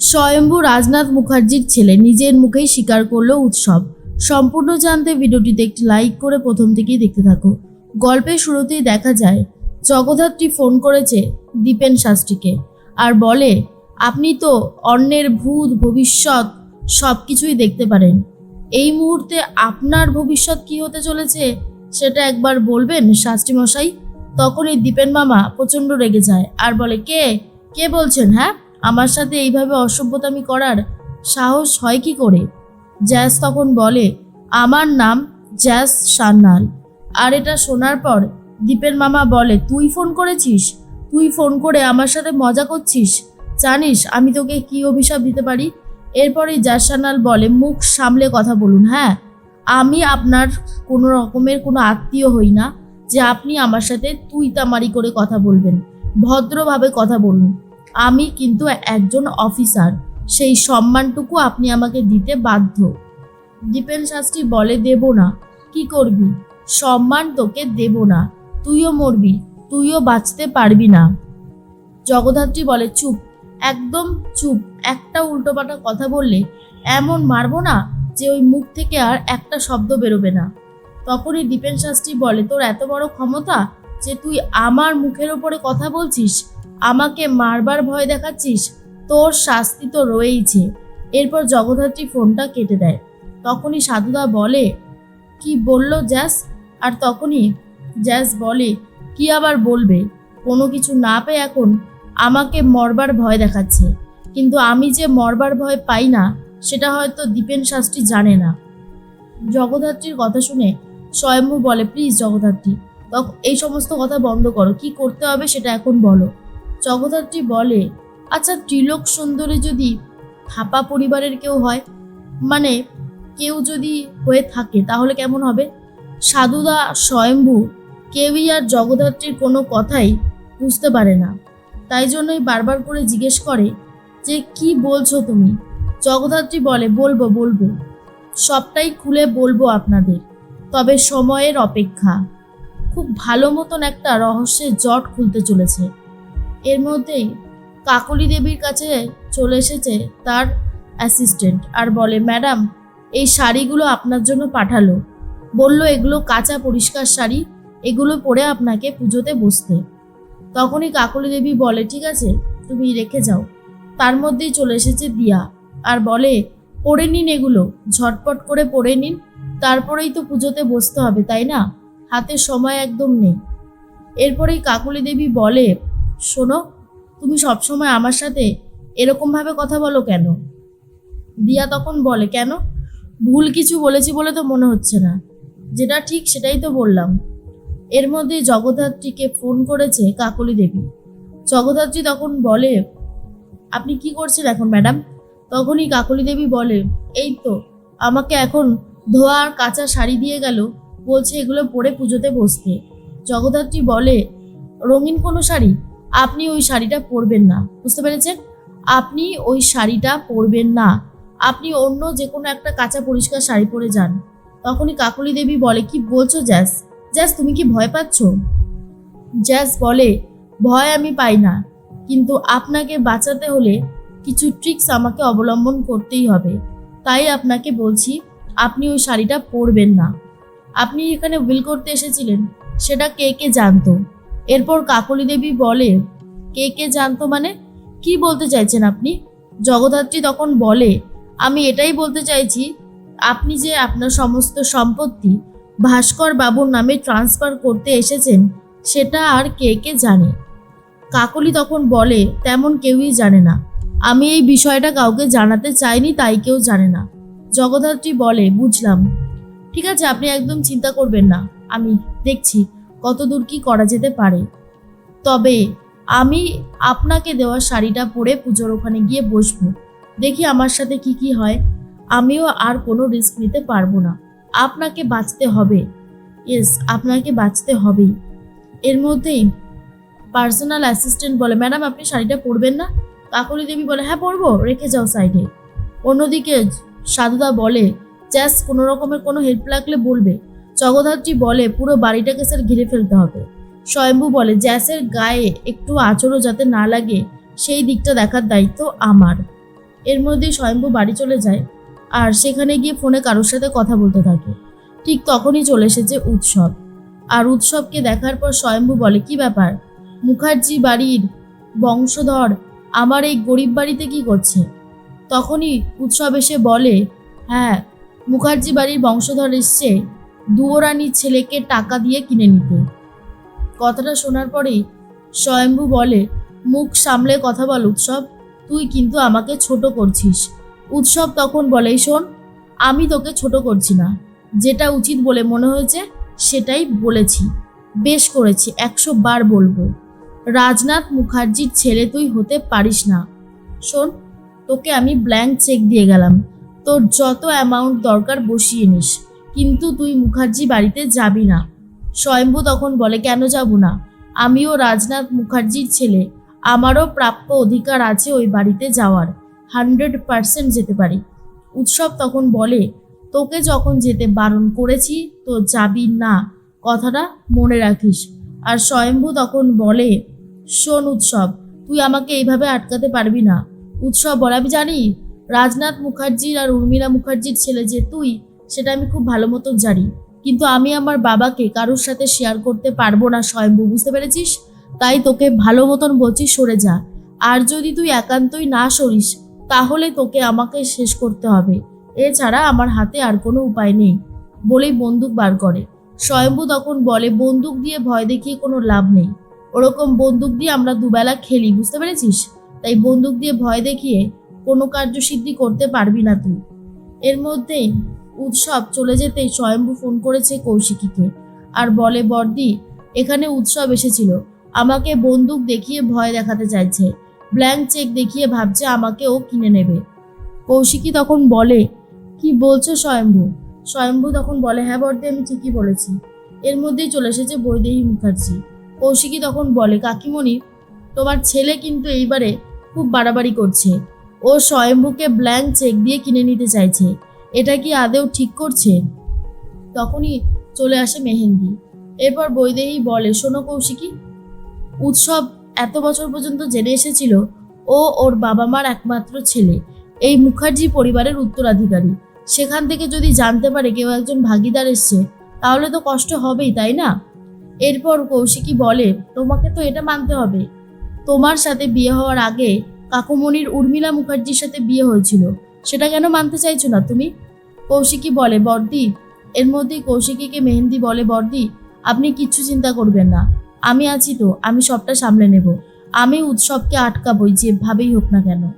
স্বয়ম্ভু রাজনাথ মুখার্জির ছেলে নিজের মুখেই স্বীকার করল উৎসব। সম্পূর্ণ জানতে ভিডিওটিতে একটি লাইক করে প্রথম থেকেই দেখতে থাকো। গল্পের শুরুতেই দেখা যায়, জগদ্ধাত্রী ফোন করেছে দীপেন শাস্ত্রীকে আর বলে, আপনি তো অন্যের ভূত, ভবিষ্যৎ সব কিছুই দেখতে পারেন। এই মুহূর্তে আপনার ভবিষ্যৎ কি হতে চলেছে সেটা একবার বলবেন শাস্ত্রী মশাই তখনই দীপেন মামা প্রচণ্ড রেগে যায় আর বলে, কে? কে বলছেন হ্যাঁ? আমার সাথে এইভাবে অসভ্যতামি করার সাহস হয় কি করে? জ্যাস তখন বলে, আমার নাম জ্যাস সান্যাল। আর এটা শোনার পর দীপের মামা বলে, তুই ফোন করেছিস? তুই ফোন করে আমার সাথে মজা করছিস? জানিস আমি তোকে কি অভিশাপ দিতে পারি? এরপরেই জ্যাস সান্যাল বলে, মুখ সামলে কথা বলুন। হ্যাঁ আমি আপনার কোনো রকমের কোনো আত্মীয় হই না যে আপনি আমার সাথে তুই তামারি করে কথা বলবেন, ভদ্রভাবে কথা বলুন। আমি কিন্তু একজন অফিসার। সেই সম্মানটুকু আপনি আমাকে দিতে বাধ্য। দীপেন শাস্ত্রী বলে, দেব না। কি করবি? সম্মান তোকে দেব না। তুইও মরবি, তুইও বাঁচতে পারবি না। জগদ্ধাত্রী বলে, চুপ, একদম চুপ। একটা উল্টোপাল্টা কথা বললে এমন মারবো না যে ওই মুখ থেকে আর একটা শব্দ বেরোবে না। তখনই দীপেন শাস্ত্রী বলে, তোর এত বড় ক্ষমতা যে তুই আমার মুখের ওপরে কথা বলছিস, আমাকে মারবার ভয় দেখাচ্ছিস, তোর শাস্তি তো রয়েইছে। এরপর জগদ্ধাত্রী ফোনটা কেটে দেয়। তখনই সাধুদা বলে, কি বলল জ্যাস? আর তখনই জ্যাস বলে, কি আবার বলবে? কোনো কিছু না পেয়ে এখন আমাকে মরবার ভয় দেখাচ্ছে। কিন্তু আমি যে মরবার ভয় পাই না, সেটা হয়তো দীপেন শাস্ত্রী জানে না। জগদ্ধাত্রীর কথা শুনে স্বয়ম্ভু বলে, প্লিজ জগদ্ধাত্রী এই সমস্ত কথা বন্ধ করো। কি করতে হবে সেটা এখন বলো। জগদ্ধাত্রী বলে আচ্ছা ত্রিলোক সুন্দরী যদি থাপা পরিবারের কেউ হয় মানে কেউ যদি হয়ে থাকে, তাহলে কেমন হবে? সাধুদা স্বয়ম্ভু, কেউই আর জগদ্ধাত্রীর কোনো কথাই বুঝতে পারে না। তাই জন্যই বারবার করে জিজ্ঞেস করে, যে কি বলছো তুমি? জগদ্ধাত্রী বলে, বলব বলব। সবটাই খুলে বলব আপনাদের। তবে সময়ের অপেক্ষা। খুব ভালো মতন একটা রহস্যের জট খুলতে চলেছে। এর মধ্যেই কাকলি দেবীর কাছে চলে এসেছে তার অ্যাসিস্ট্যান্ট আর বলে, ম্যাডাম, এই শাড়িগুলো আপনার জন্য পাঠালো। বলল, এগুলো কাঁচা পরিষ্কার শাড়ি, এগুলো পরে আপনাকে পুজোতে বসতে। তখনই কাকলি দেবী বলে, ঠিক আছে, তুমি রেখে যাও। তার মধ্যেই চলে এসেছে দিয়া আর বলে, পরে নিন এগুলো, ঝটপট করে পরে নিন, তারপরেই তো পুজোতে বসতে হবে, তাই না? হাতে সময় একদম নেই। এরপরেই কাকলি দেবী বলে, শোনো, তুমি সবসময় আমার সাথে এরকমভাবে কথা বলো কেন? দিয়া তখন বলে, কেন? ভুল কিছু বলেছি বলে তো মনে হচ্ছে না। যেটা ঠিক সেটাই তো বললাম। এর মধ্যে জগদ্ধাত্রীকে ফোন করেছে কাকলি দেবী। জগদ্ধাত্রী তখন বলে, আপনি কি করছেন এখন, ম্যাডাম? তখনই কাকলি দেবী বলে, এই তো, আমাকে এখন ধোয়া আর কাঁচা শাড়ি দিয়ে গেল। বলছে, এগুলো পরে পুজোতে বসতে জগদ্ধাত্রী বলে, রঙিন কোনো শাড়ি? আপনি ওই শাড়িটা পরবেন না। বুঝতে পেরেছেন? আপনি ওই শাড়িটা পরবেন না। আপনি অন্য যে কোনো একটা কাঁচা পরিষ্কার শাড়ি পরে যান। তখনই কাকলি দেবী বলে, কি বলছো, জ্যাস? জ্যাস, তুমি কি ভয় পাচ্ছ? জ্যাস বলে, ভয় আমি পাই না, কিন্তু আপনাকে বাঁচাতে হলে কিছু ট্রিক্স আমাকে অবলম্বন করতেই হবে। তাই আপনাকে বলছি, আপনি ওই শাড়িটা পরবেন না। আপনি এখানে উইল করতে এসেছিলেন, সেটা কে কে জানতো? এরপর কাকলি দেবী বলে, কে কে জানতো মানে? কি বলতে চাইছেন আপনি? জগদ্ধাত্রী তখন বলে, আমি এটাই বলতে চাইছি, আপনি যে আপনার সমস্ত সম্পত্তি ভাস্কর বাবুর নামে ট্রান্সফার করতে এসেছেন, সেটা আর কে কে জানে? কাকলি তখন বলে, তেমন কেউই জানে না। আমি এই বিষয়টা কাউকে জানাতে চাইনি, তাই কেউ জানে না। জগদ্ধাত্রী বলে, বুঝলাম। ঠিক আছে, আপনি একদম চিন্তা করবেন না। আমি দেখছি কত দূর কি করা যেতে পারে। তবে আমি আপনাকে দেওয়া শাড়িটা পরে পুজোর ওখানে গিয়ে বসবো। দেখি আমার সাথে কি কি হয়। আমিও আর কোনো রিস্ক নিতে পারব না। আপনাকে বাঁচতে হবে। ইয়েস আপনাকে বাঁচতে হবেই। এর মধ্যেই পার্সোনাল অ্যাসিস্ট্যান্ট বলে, ম্যাডাম, আপনি শাড়িটা পরবেন না? কাকলি দেবী বলে হ্যাঁ পরবো। রেখে যাও সাইডে অন্যদিকে সাধুদা বলে জ্যাস কোনো রকমের কোনো হেল্প লাগলে বলবে। জগদ্ধাত্রী বলে, পুরো বাড়িটাকে স্যার ঘিরে ফেলতে হবে। স্বয়ম্ভু বলে, জ্যাসের গায়ে একটু আচরও যাতে না লাগে, সেই দিকটা দেখার দায়িত্ব আমার। এর মধ্যেই স্বয়ম্ভু বাড়ি চলে যায় আর সেখানে গিয়ে ফোনে কারোর সাথে কথা বলতে থাকে। ঠিক তখনই চলে এসেছে উৎসব। আর উৎসবকে দেখার পর স্বয়ম্ভু বলে, কি ব্যাপার? মুখার্জি বাড়ির বংশধর আমার এই গরিব বাড়িতে কি করছে? তখনই উৎসব এসে বলে হ্যাঁ মুখার্জি বাড়ির বংশধর এসছে দুয়োরানির ছেলেকে টাকা দিয়ে কিনে নিতে। কথাটা শোনার পরেই স্বয়ম্ভু বলে, মুখ সামলে কথা বল উৎসব, তুই কিন্তু আমাকে ছোট করছিস। উৎসব তখন বলে, শোন, আমি তোকে ছোট করছি না। যেটা উচিত বলে মনে হয়েছে, সেটাই বলেছি। বেশ করেছি, একশো বার বলব। রাজনাথ মুখার্জির ছেলে তুই হতে পারিস না। শোন, তোকে আমি ব্ল্যাঙ্ক চেক দিয়ে গেলাম। তোর যত অ্যামাউন্ট দরকার বসিয়ে নিস। কিন্তু তুই মুখার্জি বাড়িতে যাবি না। স্বয়ম্ভু তখন বলে, কেন যাব না? আমিও রাজনাথ মুখার্জির ছেলে। আমারও প্রাপ্য অধিকার আছে ওই বাড়িতে যাওয়ার। হান্ড্রেড পার্সেন্ট যেতে পারি। উৎসব তখন বলে, তোকে যখন যেতে বারণ করেছি, তো যাবি না। কথাটা মনে রাখিস। আর স্বয়ম্ভু তখন বলে, শোন উৎসব, তুই আমাকে এইভাবে আটকাতে পারবি না। উৎসব বলে, আমি জানি রাজনাথ মুখার্জির আর উর্মিলা মুখার্জির ছেলে যে তুই, সেটা আমি খুব ভালো মতো জানি। কিন্তু আমি আমার বাবাকে কারোর সাথে শেয়ার করতে পারব না, স্বয়ম্ভু, বুঝতে পেরেছিস? তাই তোকে ভালো মতন বলছি, সরে যা। আর যদি তুই একান্তই না সরিস, তাহলে তোকে আমাকে শেষ করতে হবে। এছাড়া আমার হাতে আর কোনো উপায় নেই, বলেই বন্দুক বার করে। স্বয়ম্ভু তখন বলে, বন্দুক দিয়ে ভয় দেখিয়ে কোনো লাভ নেই। ওরকম বন্দুক দিয়ে আমরা দুবেলা খেলি, বুঝতে পেরেছিস? তাই বন্দুক দিয়ে ভয় দেখিয়ে কোনো কার্যসিদ্ধি করতে পারবি না তুই। এর মধ্যেই উৎসব চলে যেতেই স্বয়ম্ভু ফোন করেছে কৌশিকীকে আর বলে, বর্দি, এখানে উৎসব এসেছিল। আমাকে বন্দুক দেখিয়ে ভয় দেখাতে চাইছে। ব্ল্যাঙ্ক চেক দেখিয়ে ভাবছে আমাকে ও কিনে নেবে। কৌশিকী তখন বলে, কি বলছো স্বয়ম্ভু? স্বয়ম্ভু তখন বলে হ্যাঁ বর্দি, আমি ঠিকই বলেছি। এর মধ্যেই চলে এসেছে বৈদেহী মুখার্জি। কৌশিকী তখন বলে, কাকিমণি, তোমার ছেলে কিন্তু এইবারে খুব বাড়াবাড়ি করছে। ও স্বয়ম্ভুকে ব্ল্যাঙ্ক চেক দিয়ে কিনে নিতে চাইছে। এটা কি আদেও ঠিক করছে? তখনই চলে আসে মেহেন্দি। এরপর বৈদেহী বলে, শোনো কৌশিকী, উৎসব এত বছর পর্যন্ত জেনে এসেছিল। ও ওর বাবা মার একমাত্র ছেলে। এই মুখার্জি পরিবারের উত্তরাধিকারী। সেখান থেকে যদি জানতে পারে কেউ একজন ভাগিদার এসছে, তাহলে তো কষ্ট হবেই, তাই না? এরপর কৌশিকী বলে, তোমাকে তো এটা মানতে হবে। তোমার সাথে বিয়ে হওয়ার আগে কাকুমণির উর্মিলা মুখার্জির সাথে বিয়ে হয়েছিল। সেটা কেন মানতে চাইছো না তুমি? কৌশিকী বলে, বর্দি, এর মধ্যে কৌশিকীকে মেহেন্দি বলে, বর্দি, আপনি কিচ্ছু চিন্তা করবেন না। আমি আছি তো, আমি সবটা সামলে নেব। আমি উৎসবকে আটকাবই, যেভাবেই হোক না কেন।